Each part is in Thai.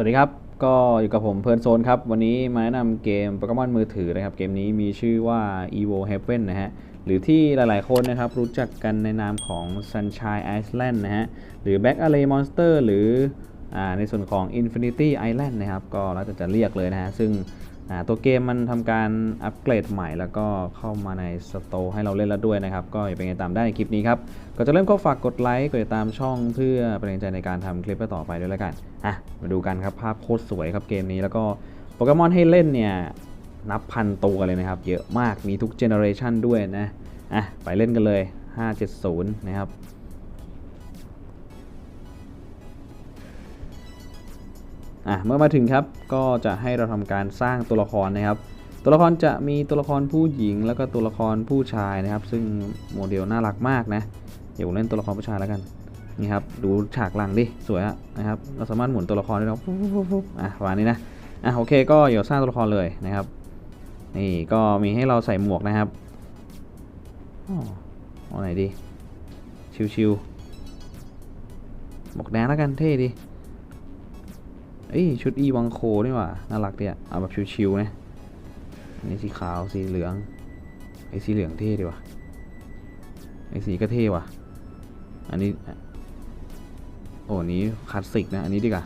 วัสดีครับ ก็อยู่กับผมเพลินโซนครับ วันนี้มาแนะนำเกมโปเกมอนมือถือนะครับ เกมนี้มีชื่อว่า Evo Heaven นะฮะ หรือที่หลายๆคนนะครับ รู้จักกันในนามของ Sunshine Island นะฮะ หรือ Back Alley Monster หรืออในส่วนของ Infinity Island นะครับ ก็แล้วแต่จะเรียกเลยนะฮะ ซึ่ง ตัวเกมมันทำการอัปเกรดใหม่แล้วก็เข้ามาในสโตร์ให้เราเล่นแล้วด้วยนะครับ ก็อย่าเป็นไงตามได้ในคลิปนี้ครับก็จะเริ่มก็ฝากกดไลค์กดติดตามช่องเพื่อเป็นกำลังใจในการทำคลิปต่อไปด้วยแล้วกันอะมาดูกันครับภาพโคตรสวยครับเกมนี้แล้วก็โปเกมอนให้เล่นเนี่ยนับพันตัวเลยนะครับ เยอะมากมีทุกเจเนอเรชันด้วยนะอะไปเล่นกันเลย 570 นะครับ อะเมื่อมาถึงครับก็จะให้เราทำการสร้างตัวละครนะครับ ตัวละครจะมีตัวละครผู้หญิง แล้วก็ตัวละครผู้ชายนะครับ ซึ่งโมเดลน่ารักมากนะเดี๋ยวผมเล่นตัวละครผู้ชายแล้วกันนี่ครับดูฉากหลังดิสวยนะครับเราสามารถหมุนตัวละครได้แล้วอะประมานี้นะอะโอเคก็เดี๋ยวสร้างตัวละครเลยนะครับนี่ก็มีให้เราใส่หมวกนะครับอ๋อเอาไหนดีชิวๆหมวกแดงแล้วกันเท่ดี เอ้ยชุดอีวังโคนี่หว่าน่ารักดีอะเอาแบบชิวๆนะอันนี้สีขาวสีเหลืองไอ้สีเหลืองเท่ดีว่ะไอ้สีก็เท่ว่ะ อันนี้โอ้นี้คลาสสิกนะอันนี้ดีกว่า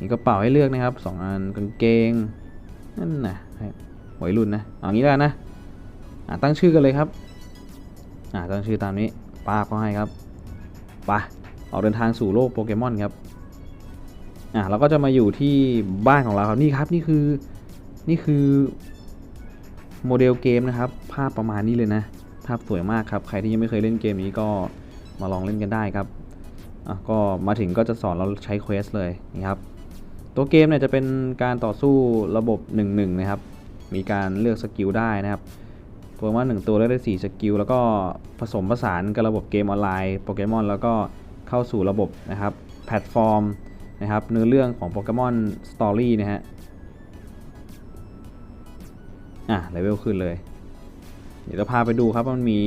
นี่กระเป๋าให้เลือกนะครับสองอันกางเกงนั่นนะหวัยรุ่นนะเอางี้แล้วกันนะอะตั้งชื่อกันเลยครับอะตั้งชื่อตามนี้ป้าก็ให้ครับไปออกเดินทางสู่โลกโปเกมอนครับ อะเราก็จะมาอยู่ที่บ้านของเราครับนี่ครับนี่คือนี่คือโมเดลเกมนะครับ ภาพประมาณนี้เลยนะ ภาพสวยมากครับ ใครที่ยังไม่เคยเล่นเกมนี้ก็มาลองเล่นกันได้ครับอะก็มาถึงก็จะสอนเราใช้เควสเลยนี่ครับ ตัวเกมเนี่ยจะเป็นการต่อสู้ระบบ 1-1 นะครับ มีการเลือกสกิลได้นะครับตัวว่า 1 ตัวเลือกได้ 4 สกิล แล้วก็ผสมผสานกับระบบเกมออนไลน์โปเกมอนแล้วก็เข้าสู่ระบบนะครับ แพลตฟอร์ม นะครับเนื้อเรื่องของโปเกมอนสตอรี่นะฮะ อะเลเวลขึ้นเลย เดี๋ยวจะพาไปดูครับว่ามันมี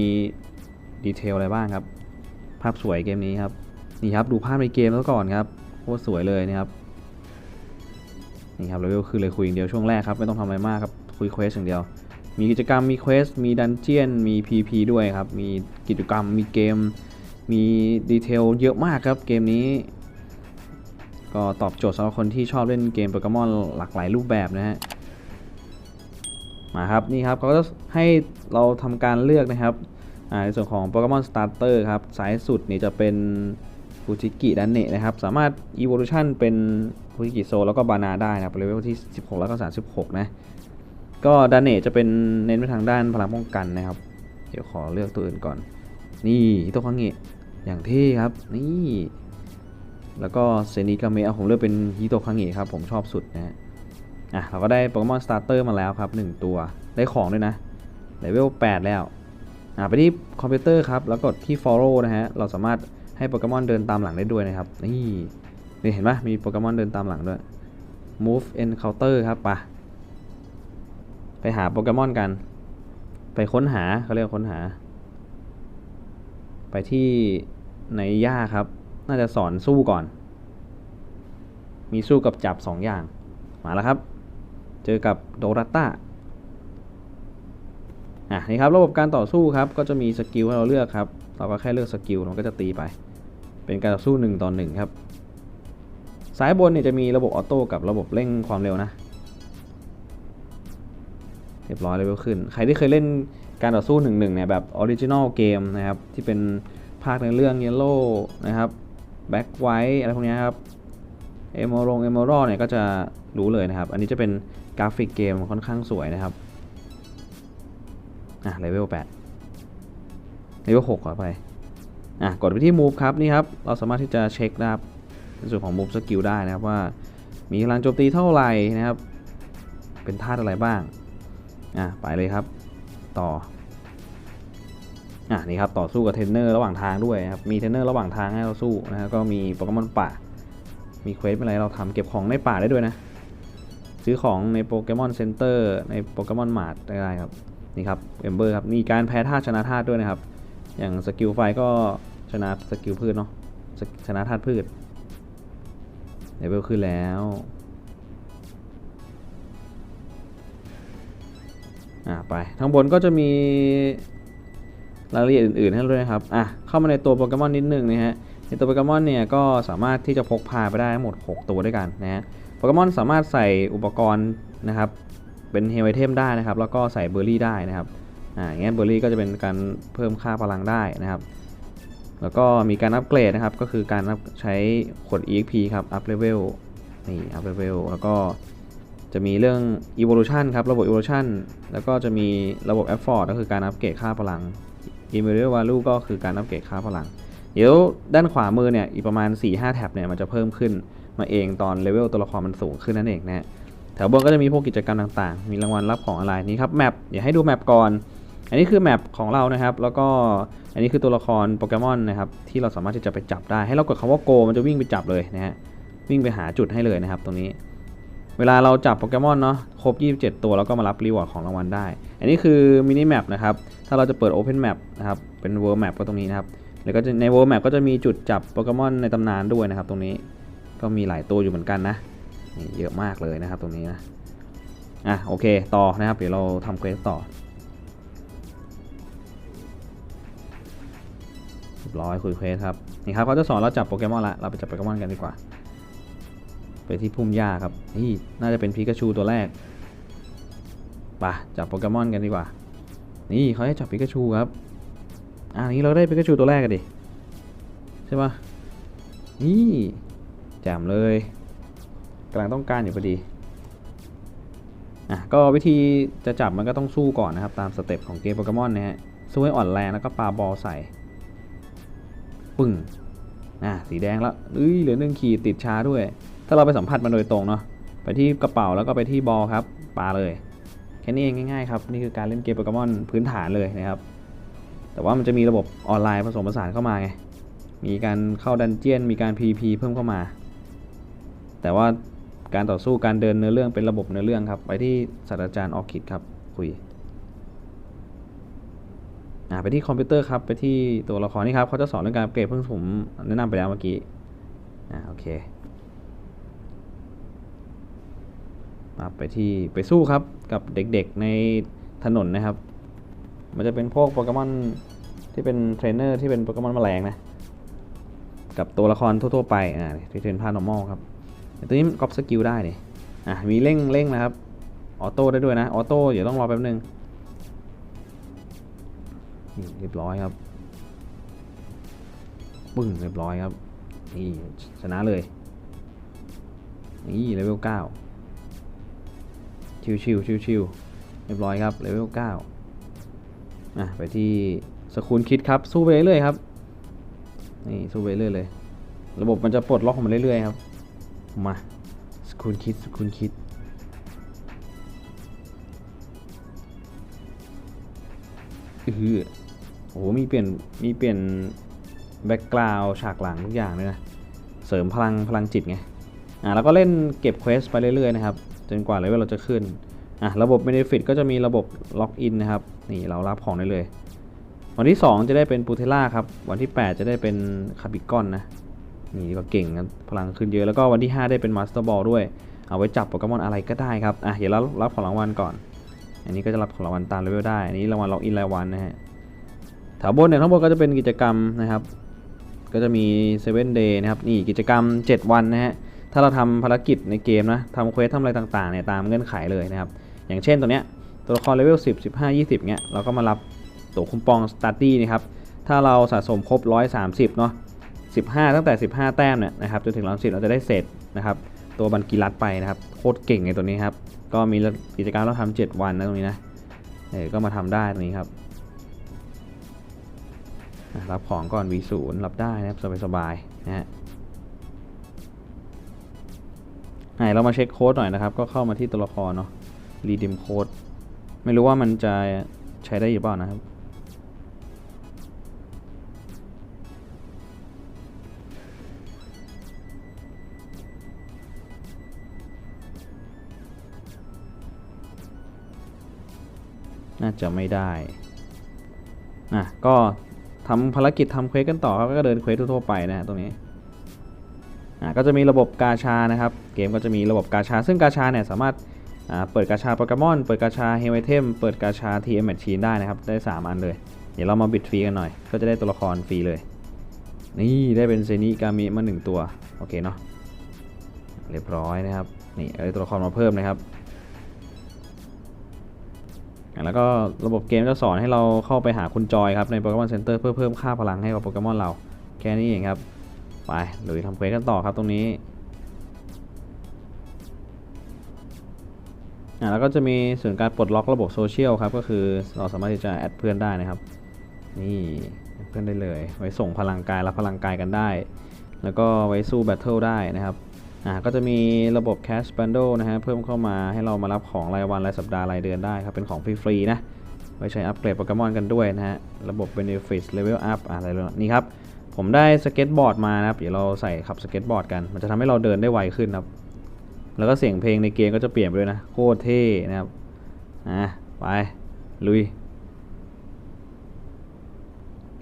ดีเทลอะไรบ้างครับ ภาพสวยเกมนี้ครับ นี่ครับดูภาพในเกมแล้วก่อนครับโคตรสวยเลยนะครับนี่ครับเลเวลขึ้นเลยคุยอย่างเดียวช่วงแรกครับ ไม่ต้องทำอะไรมากครับ คุยเควสอย่างเดียว มีกิจกรรมมีเควสมีดันเจียนมี PP ด้วยครับ มีกิจกรรมมีเกม มีดีเทลเยอะมากครับเกมนี้ ก็ตอบโจทย์สำหรับคนที่ชอบเล่นเกมโปเกมอนหลากหลายรูปแบบนะฮะมาครับนี่ครับเขาก็จะให้เราทำการเลือกนะครับในส่วนของโปเกมอนสตาร์เตอร์ครับซ้ายสุดนี่จะเป็นฟูจิกิดันเนะนะครับ สามารถ Evolution เป็นฟูจิกิโซแล้วก็บานาได้นะครับเลเวลที่ 16 แล้วก็ 36 นะ ก็ดันเนะจะเป็นเน้นไปทางด้านพลังป้องกันนะครับ เดี๋ยวขอเลือกตัวอื่นก่อน นี่ฮิโตคังเงะอย่างเท่ครับ นี่ แล้วก็เซนิกาเมะผมเลือกเป็นฮิโตคังเงะครับ ผมชอบสุดนะฮะอะเราก็ได้โปเกมอนสตาร์เตอร์มาแล้วครับ 1 ตัวได้ของด้วยนะเลเวล8แล้วอะไปที่คอมพิวเตอร์ครับ แล้วกดที่ follow นะฮะ เราสามารถให้โปเกมอนเดินตามหลังได้ด้วยนะครับ นี่นี่เห็นปะมีโปเกมอนเดินตามหลังด้วย move encounter ครับปะไปหาโปเกมอนกัน ไปค้นหาเขาเรียกค้นหา ไปที่ในหญ้าครับ น่าจะสอนสู้ก่อน มีสู้กับจับ 2 อย่าง มาแล้วครับ เจอกับโดรัตตาอะนี่ครับระบบการต่อสู้ครับก็จะมีสกิลให้เราเลือกครับ เราก็แค่เลือกสกิลมันก็จะตีไป เป็นการต่อสู้1ต่อ1ครับซ้ายบนเนี่ยจะมีระบบออโต้กับระบบเร่งความเร็วนะเรียบร้อยเลเวลขึ้น ใครที่เคยเล่นการต่อสู้1-1เนี่ยแบบออริจินอลเกมนะครับที่เป็นภาคในเรื่อง Yellow นะครับ แบ็กไวท์อะไรพวกนี้ครับเอมอรงเอมอรอเนี่ยก็จะรู้เลยนะครับ อันนี้จะเป็นกราฟิกเกมค่อนข้างสวยนะครับ อะเลเวล8เลเวล6ขอไป อะ กดไปที่ move ครับ นี่ครับ เราสามารถที่จะเช็คนะครับในส่วนของ move skill ได้นะครับว่า มีพลังโจมตีเท่าไหร่นะครับ เป็นธาตุอะไรบ้าง อะ ไปเลยครับ ต่อ อะนี่ครับต่อสู้กับเทรนเนอร์ระหว่างทางด้วยครับมีเทรนเนอร์ระหว่างทางให้เราสู้นะครับก็มีโปเกมอนป่า มีเควสอะไรเราทำเก็บของในป่าได้ด้วยนะ ซื้อของในโปเกมอนเซ็นเตอร์ในโปเกมอนมาร์ทได้ครับนี่ครับเอมเบอร์ครับมีการแพ้ธาตุชนะธาตุด้วยนะครับ อย่างสกิลไฟก็ชนะสกิลพืชเนาะชนะธาตุพืชเลเวลขึ้นแล้วอ่าไปทางบนก็จะมี รายละเอียดอื่นๆให้ด้วยนะครับอะเข้ามาในตัวโปเกมอนนิดนึงนะฮะในตัวโปเกมอนเนี่ยก็สามารถที่จะพกพาไปได้ทั้งหมด 6 ตัวด้วยกันนะฮะโปเกมอนสามารถใส่อุปกรณ์นะครับเป็นเฮลไอเทมได้นะครับ แล้วก็ใส่เบอร์รี่ได้นะครับอ่าอย่างเงี้ยเบอร์รี่ก็จะเป็นการเพิ่มค่าพลังได้นะครับแล้วก็มีการอัปเกรดนะครับ ก็คือการใช้ขวด EXP ครับ อัพเลเวลนี่อัพเลเวลแล้วก็จะมีเรื่อง evolution ครับ ระบบ evolution แล้วก็จะมีระบบ effort ก็คือการอัปเกรดค่าพลัง immediate value ก็คือการอัปเกรดค่าพลัง เดี๋ยวด้านขวามือเนี่ยอีกประมาณ 4-5 แท็บเนี่ยมันจะเพิ่มขึ้นมาเองตอนเลเวลตัวละครมันสูงขึ้นนั่นเองนะฮะแถวบนก็จะมีพวกกิจกรรมต่างๆ มีรางวัลรับของอะไรนี่ครับแมปเดี๋ยวให้ดูแมปก่อน อันนี้คือแมปของเรานะครับ แล้วก็อันนี้คือตัวละครโปเกมอนนะครับที่เราสามารถที่จะไปจับได้ ให้เรากดคำว่า go มันจะวิ่งไปจับเลยนะฮะวิ่งไปหาจุดให้เลยนะครับ ตรงนี้ เวลาเราจับโปเกมอนเนาะ ครบ 27 ตัวแล้วก็มารับรีวอร์ดของรางวัลได้ อันนี้คือมินิแมปนะครับ ถ้าเราจะเปิด Open Map นะครับ เป็น World Map ก็ตรงนี้นะครับ แล้วก็ใน World Map ก็จะมีจุดจับโปเกมอนในตำนานด้วยนะครับ ตรงนี้ก็มีหลายตัวอยู่เหมือนกันนะนเยอะมากเลยนะครับตรงนี้นะ อะโอเคต่อนะครับ เดี๋ยวเราทำเควสต่อเรียบร้อยคุยเควสครับ นี่ครับเขาจะสอนเราจับโปเกมอนละ เราไปจับโปเกมอนกันดีกว่า ไปที่พุ่มหญ้าครับ นี่น่าจะเป็นพิกาชูตัวแรก ไปจับโปเกมอนกันดีกว่า นี่เขาให้จับพิกาชูครับ อ่านี้เราได้พิกาชูตัวแรกกันดิ ใช่ปะนี่แจมเลยกำลังต้องการอยู่พอดี อะ ก็วิธีจะจับมันก็ต้องสู้ก่อนนะครับ ตามสเต็ปของเกมโปเกมอนนะฮะ สู้ให้อ่อนแรงแล้วก็ปาบอลใส่ ปึ้ง อะ สีแดงแล้วเอ้ย เหลือหนึ่งขีดติดช้าด้วย ถ้าเราไปสัมผัสมันโดยตรงเนาะ ไปที่กระเป๋าแล้วก็ไปที่บอลครับ ปาเลย ค่นี้เองง่ายๆครับนี่คือการเล่นเกมโปเกมอนพื้นฐานเลยนะครับแต่ว่ามันจะมีระบบออนไลน์ผสมผสานเข้ามาไงมีการเข้าดันเจียนมีการ PVP เพิ่มเข้ามา แต่ว่าการต่อสู้การเดินเนื้อเรื่องเป็นระบบเนื้อเรื่องครับ ไปที่ศาสตราจารย์ออคิดครับคุยอ่าไปที่คอมพิวเตอร์ครับไปที่ตัวละครนี่ครับเขาจะสอนเรื่องการอัปเกรดเพิ่งผมแนะนำไปแล้วเมื่อกี้อ่าโอเค มาไปที่ไปสู้ครับกับเด็กๆในถนนนะครับ มันจะเป็นพวกโปเกมอนที่เป็นเทรนเนอร์ที่เป็นโปเกมอนแมลงนะ กับตัวละครทั่วๆไปอ่าที่เทรนพา normal ครับตัวนี้ก๊อปสกิลได้นี่อะมีเร่งเร่งนะครับออโต้ได้ด้วยนะออโต้เดี๋ยวต้องรอแป๊บนึงเรียบร้อยครับปึ้งเรียบร้อยครับนี่ชนะเลยนี่เลเวลเก้า ชิวชิวชิวชิวๆเรียบร้อยครับเลเวลเก้าอะไปที่สคูลคิดครับสู้ไปเรื่อยๆครับนี่สู้ไปเรื่อยเลย ระบบมันจะปลดล็อกของมันเรื่อยๆครับมาสคูลคิดสคูลคิดอือโอ้โหมีเปลี่ยนมีเปลี่ยนแบ็กกราวฉากหลังทุกอย่างเลยนะเสริมพลังพลังจิตไงอ่าแล้วก็เล่นเก็บเควสไปเรื่อยๆนะครับ จนกว่าเลเวลเราจะขึ้นอะระบบ Benefit ก็จะมีระบบล็อกอินนะครับ นี่เรารับของได้เลย วันที่ 2 จะได้เป็นปูเทล่าครับ วันที่ 8 จะได้เป็นคาบิกอนนะ นี่ก็เก่งกันพลังขึ้นเยอะ แล้วก็วันที่ 5 ได้เป็นมาสเตอร์บอลด้วย เอาไว้จับโปเกมอนอะไรก็ได้ครับ อะเดี๋ยวเรารับของรางวัลก่อน อันนี้ก็จะรับของรางวัลตามเลเวลได้ อันนี้รางวัลล็อกอินรายวันนะฮะแถวบนเนี่ยทั้งหมดก็จะเป็นกิจกรรมนะครับ ก็จะมี7 day นะครับ นี่กิจกรรม 7 วันนะฮะ ถ้าเราทำภารกิจในเกมนะทำเควสทำอะไรต่างๆเนี่ยตามเงื่อนไขเลยนะครับ อย่างเช่นตัวเนี้ยตัวละครเลเวล10 15 20เงี้ยเราก็มารับตัวคุมปองสตาร์ตี้นะครับ ถ้าเราสะสมครบ 130เนาะ15 ตั้งแต่ 15 แต้มเนี่ยนะครับจนถึง110เราจะได้เศษนะครับ ตัวบันกีรัดไปนะครับ โคตรเก่งในตัวนี้ครับ ก็มีกิจกรรมเราทำ7วันนะตรงนี้นะเออก็มาทำได้ตรงนี้ครับรับของก่อน V0 รับได้นะครับสบายๆนะฮะ ไหนเรามาเช็คโค้ดหน่อยนะครับ ก็เข้ามาที่ตัวละครเนาะ redeem code ไม่รู้ว่ามันจะใช้ได้หรือเปล่านะครับ น่าจะไม่ได้อะก็ทำภารกิจทำเควสกันต่อครับ ก็เดินเควสทั่วไปนะฮะตรงนี้ ก็จะมีระบบกาชานะครับ เกมก็จะมีระบบกาชา ซึ่งกาชาเนี่ยสามารถาเปิดกาชาโปเกมอน เปิดกาชาเฮลไอเทม เปิดกาชา TM Machine ได้นะครับ ได้ 3 อันเลย เดี๋ยวเรามาบิดฟรีกันหน่อย ก็จะได้ตัวละครฟรีเลย นี่ได้เป็นเซนิกามิมา 1 ตัว โอเคเนาะ เรียบร้อยนะครับ นี่ได้ตัวละครมาเพิ่มนะครับ แล้วก็ระบบเกมจะสอนให้เราเข้าไปหาคุณจอยครับในโปเกมอนเซ็นเตอร์เพื่อเพิ่มค่าพลังให้กับโปเกมอนเรา แค่นี้เองครับ ไปลุยทำเควสกันต่อครับตรงนี้อ่าแล้วก็จะมีส่วนการปลดล็อกระบบโซเชียลครับ ก็คือเราสามารถที่จะแอดเพื่อนได้นะครับ นี่แอดเพื่อนได้เลย ไว้ส่งพลังกายรับพลังกายกันได้ แล้วก็ไว้สู้แบทเทิลได้นะครับอ่าก็จะมีระบบ Cash Bundle นะฮะเพิ่มเข้ามาให้เรามารับของรายวันรายสัปดาห์รายเดือนได้ครับ เป็นของฟรีๆนะไว้ใช้อัปเกรดโปเกมอนกันด้วยนะฮะระบบ Benefits Level Up อะไรเลยนี่ครับ ผมได้สเก็ตบอร์ดมานะครับ เดี๋ยวเราใส่ขับสเก็ตบอร์ดกัน มันจะทำให้เราเดินได้ไวขึ้นครับ แล้วก็เสียงเพลงในเกมก็จะเปลี่ยนไปด้วยนะ โคตรเท่นะครับ อะ ไป ลุย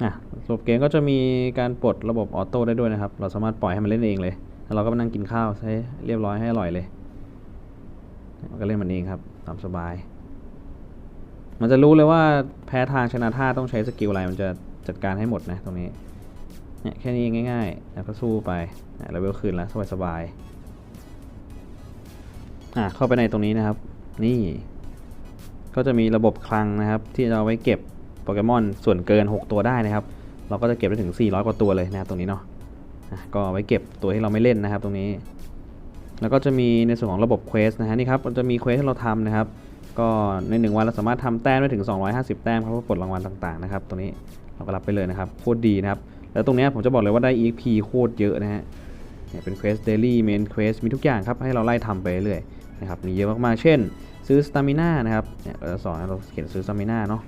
อะ ระบบเกมก็จะมีการปลดระบบออโต้ได้ด้วยนะครับ เราสามารถปล่อยให้มันเล่นเองเลย แล้วเราก็มานั่งกินข้าวใช้เรียบร้อยให้อร่อยเลย มันก็เล่นมันเองครับ ตามสบาย มันจะรู้เลยว่าแพ้ทางชนะท่าต้องใช้สกิลอะไร มันจะจัดการให้หมดนะตรงนี้ เนี่ยแค่นี้ง่ายๆ แล้วก็สู้ไปเลเวลคืนแล้วสบายๆอะเข้าไปในตรงนี้นะครับ นี่ก็จะมีระบบคลังนะครับ ที่เราไว้เก็บโปเกมอนส่วนเกิน 6 ตัวได้นะครับ เราก็จะเก็บได้ถึง 400 กว่าตัวเลยนะครับตรงนี้เนาะอะก็ไว้เก็บตัวที่เราไม่เล่นนะครับ ตรงนี้ แล้วก็จะมีในส่วนของระบบเควสนะฮะนี่ครับจะมีเควสที่เราทำนะครับ ก็ใน 1 วันเราสามารถทำแต้มได้ถึง 250 แต้มครับเพื่อปลดรางวัลต่างๆนะครับตรงนี้เราก็รับไปเลยนะครับโคตรดีนะครับ แล้วตรงนี้ผมจะบอกเลยว่าได้ EXP โคตรเยอะนะฮะเนี่ยเป็นเควสเดลี่เมนเควสมีทุกอย่างครับ ให้เราไล่ทำไปเรื่อยนะครับมีเยอะมากๆ เช่น ซื้อสตามิน่านะครับเนี่ยเราจะสอนเราเขียนซื้อสตามิน่าเนาะ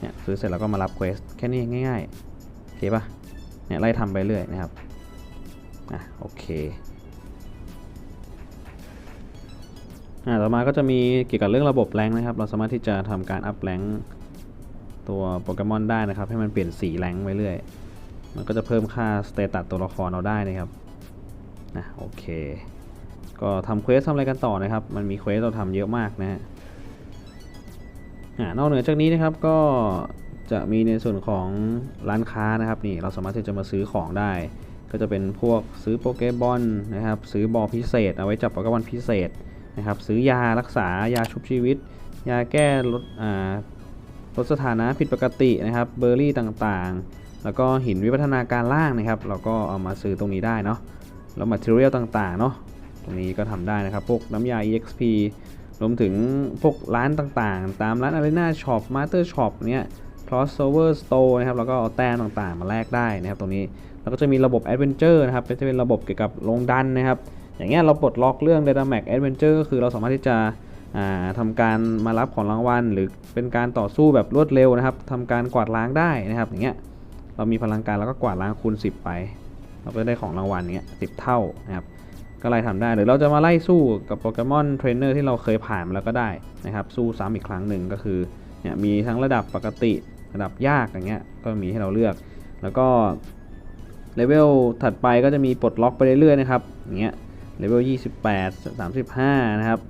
เนี่ยซื้อเสร็จแล้วก็มารับเควสแค่นี้ง่ายๆโอเคปะเนี่ยไล่ทำไปเรื่อยนะครับอะโอเคอ่าต่อมาก็จะมีเกี่ยวกับเรื่องระบบแรงนะครับ เราสามารถที่จะทำการอัพแรงตัวโปเกมอนได้นะครับ ให้มันเปลี่ยนสีแรงไปเรื่อย มันก็จะเพิ่มค่าสเตตัสตัวละครเราได้นะครับนะโอเค ก็ทำเควสทำอะไรกันต่อนะครับ มันมีเควสเราทำเยอะมากนะฮะนอกเหนือจากนี้นะครับก็จะมีในส่วนของร้านค้านะครับนี่เราสามารถที่จะมาซื้อของได้ ก็จะเป็นพวกซื้อโปเกบอลนะครับซื้อบอลพิเศษ เอาไว้จับโปเกบอลพิเศษนะครับซื้อยารักษายาชุบชีวิต ยาแก้ลดลดสถานะผิดปกตินะครับเบอร์รี่ต่างๆ แล้วก็หินวิวัฒนาการล่างนะครับ เราก็เอามาซื้อตรงนี้ได้เนาะแล้วมาเทอเรียลต่างๆเนาะตรงนี้ก็ทำได้นะครับ พวกน้ำยา EXP รวมถึงพวกร้านต่างๆ ตามร้าน Arena Shop Master Shop เนี้ย Crossover Store นะครับ แล้วก็เอาแต้มต่างๆ มาแลกได้นะครับ ตรงนี้ แล้วก็จะมีระบบ Adventure นะครับจะเป็นระบบเกี่ยวกับลงดันนะครับ อย่างเงี้ยเราปลดล็อกเรื่อง Data Max Adventure ก็คือเราสามารถที่จะทำการมารับของรางวัล หรือเป็นการต่อสู้แบบรวดเร็วนะครับทำการกวาดล้างได้นะครับ อย่างเงี้ย เรามีพลังการแล้วก็กวาดล้างคูณ10 ไป เราก็ได้ของรางวัลเงี้ยสิเท่านะครับก็ไล่ทำได้หรือเราจะมาไล่สู้กับโปเกมอนเทรนเนอร์ที่เราเคยผ่านมาแล้วก็ได้นะครับสู้ซ้ำอีกครั้งหนึ่งก็คือเนี่ยมีทั้งระดับปกติระดับยากอย่างเงี้ยก็มีให้เราเลือก แล้วก็เลเวลถัดไปก็จะมีปลดล็อกไปเรื่อยๆนะครับอย่างเงี้ยเลเวล28 35 นะครับ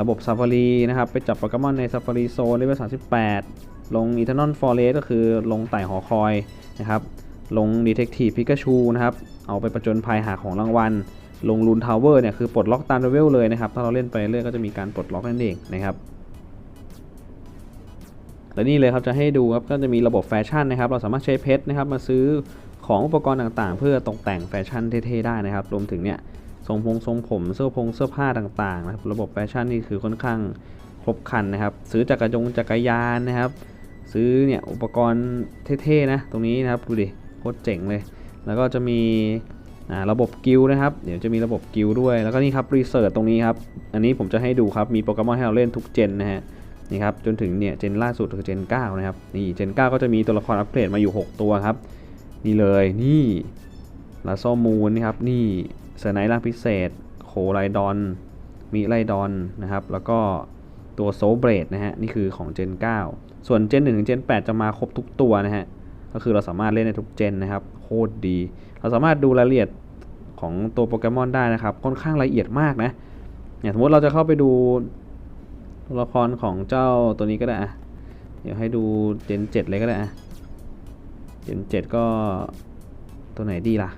ระบบซาฟารีนะครับ ไปจับโปเกมอนในซาฟารีโซนเลเวล38 ลงอีเทนอลฟอเรสก็คือลงไต่หอคอยนะครับ ลงดีเทคทีฟพิกาชูนะครับ เอาไปประจนภัยหาของรางวัล ลงลูนทาวเวอร์เนี่ยคือปลดล็อกตามเลเวลเลยนะครับ ถ้าเราเล่นไปเรื่อยก็จะมีการปลดล็อกนั่นเองนะครับ และนี่เลยครับจะให้ดูครับก็จะมีระบบแฟชั่นนะครับ เราสามารถใช้เพชรนะครับมาซื้อของอุปกรณ์ต่างๆ เพื่อตกแต่งแฟชั่นเท่ๆได้นะครับ รวมถึงเนี่ยทรงพงทรงผมเสื้อพงเสื้อผ้าต่างๆนะครับ ระบบแฟชั่นนี่คือค่อนข้างครบครันนะครับ ซื้อจักรยงจักรยานนะครับ ซื้อเนี่ยอุปกรณ์เท่ๆนะตรงนี้นะครับดูดิโคตรเจ๋งเลย แล้วก็จะมีระบบกิลนะครับ เดี๋ยวจะมีระบบกิลด้วย แล้วก็นี่ครับรีเสิร์ชตรงนี้ครับ อันนี้ผมจะให้ดูครับ มีโปเกมอนให้เราเล่นทุกเจนนะฮะ นี่ครับ จนถึงเนี่ย เจนล่าสุดคือเจน 9 นะครับ นี่ เจน 9 ก็จะมีตัวละครอัปเกรดมาอยู่ 6 ตัวครับ นี่เลย นี่ลาโซมูนนี่ครับ นี่เซอร์ไนล่างพิเศษ โคไลดอน มีไลดอนนะครับ แล้วก็ ตัวโซเบรดนะฮะ นี่คือของเจน9ส่วนเจน1ถึงเจน8จะมาครบทุกตัวนะฮะ ก็คือเราสามารถเล่นในทุกเจนนะครับ โคตรดี เราสามารถดูรายละเอียดของตัวโปเกมอนได้นะครับ ค่อนข้างละเอียดมากนะอย่างสมมติเราจะเข้าไปดูตัวละครของเจ้าตัวนี้ก็ได้อะเดี๋ยวให้ดูเจน7เลยก็ได้อะเจน7ก็ตัวไหนดีล่ะ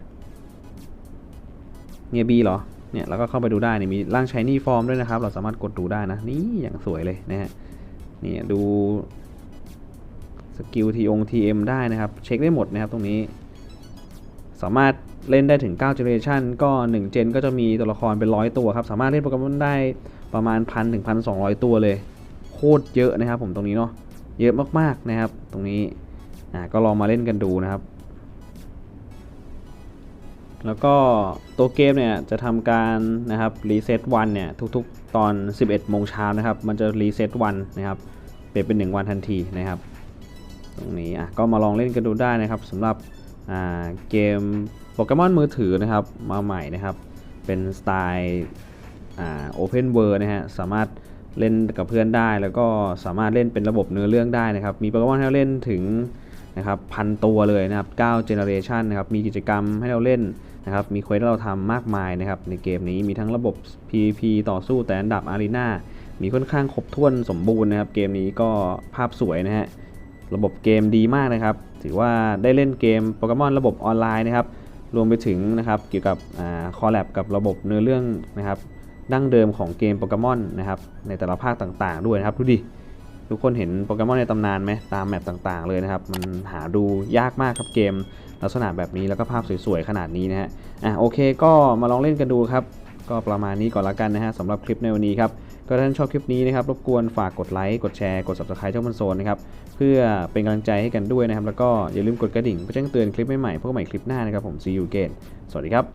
เนียบีเหรอ เนี่ยเราก็เข้าไปดูได้เนี่ยมีร่างชายนี่ฟอร์มด้วยนะครับ เราสามารถกดดูได้นะ นี่อย่างสวยเลยนะฮะนี่ดูสกิลทีองทีเอ็มได้นะครับ เช็คได้หมดนะครับตรงนี้ สามารถเล่นได้ถึง9 generation ก็1 gen ก็จะมีตัวละครเป็นร้อยตัวครับ สามารถเล่นโปเกมอนได้ประมาณพันถึงพันสองตัวเลย โคตรเยอะนะครับผมตรงนี้เนาะเยอะมากๆนะครับ ตรงนี้อ่าก็ลองมาเล่นกันดูนะครับ แล้วก็ตัวเกมเนี่ยจะทำการนะครับรีเซ็ตวันเนี่ยทุกๆ ตอน 11โมงเช้านะครับ มันจะรีเซ็ตวันนะครับ เปลี่ยนเป็น 1 วันทันทีนะครับ ตรงนี้อะก็มาลองเล่นกันดูได้นะครับสำหรับเกมโปเกมอนมือถือนะครับ มาใหม่นะครับ เป็นสไตล์อ่าโอเพนเวิร์นะฮะสามารถเล่นกับเพื่อนได้ แล้วก็สามารถเล่นเป็นระบบเนื้อเรื่องได้นะครับ มีโปเกมอนให้เราเล่นถึงนะครับพันตัวเลยนะครับ9 generation นะครับ มีกิจกรรมให้เราเล่น นะครับมีเควสเราทำมากมายนะครับในเกมนี้มีทั้งระบบ PVP ต่อสู้แต่อันดับอารีนามีค่อนข้างครบถ้วนสมบูรณ์นะครับเกมนี้ก็ภาพสวยนะฮะระบบเกมดีมากนะครับ ถือว่าได้เล่นเกมโปเกมอนระบบออนไลน์นะครับรวมไปถึงนะครับเกี่ยวกับคอลแลบกับระบบเนื้อเรื่องนะครับดั้งเดิมของเกมโปเกมอนนะครับในแต่ละภาคต่างๆด้วยนะครับดูดิ ทุกคนเห็นโปเกมอนในตำนานไหมตามแมปต่างๆเลยนะครับ มันหาดูยากมากครับเกม ลักษณะแบบนี้แล้วก็ภาพสวยๆ ขนาดนี้นะฮะอะโอเคก็มาลองเล่นกันดูครับ ก็ประมาณนี้ก่อนละกันนะฮะสำหรับคลิปในวันนี้ครับก็ถ้าท่านชอบคลิปนี้นะครับรบกวนฝากกดไลค์กดแชร์กด subscribe ช่องมันโซนนะครับเพื่อเป็นกำลังใจให้กันด้วยนะครับ แล้วก็อย่าลืมกดกระดิ่งเพื่อแจ้งเตือนคลิปใหม่ๆพวกใหม่คลิปหน้านะครับผม see you again สวัสดีครับ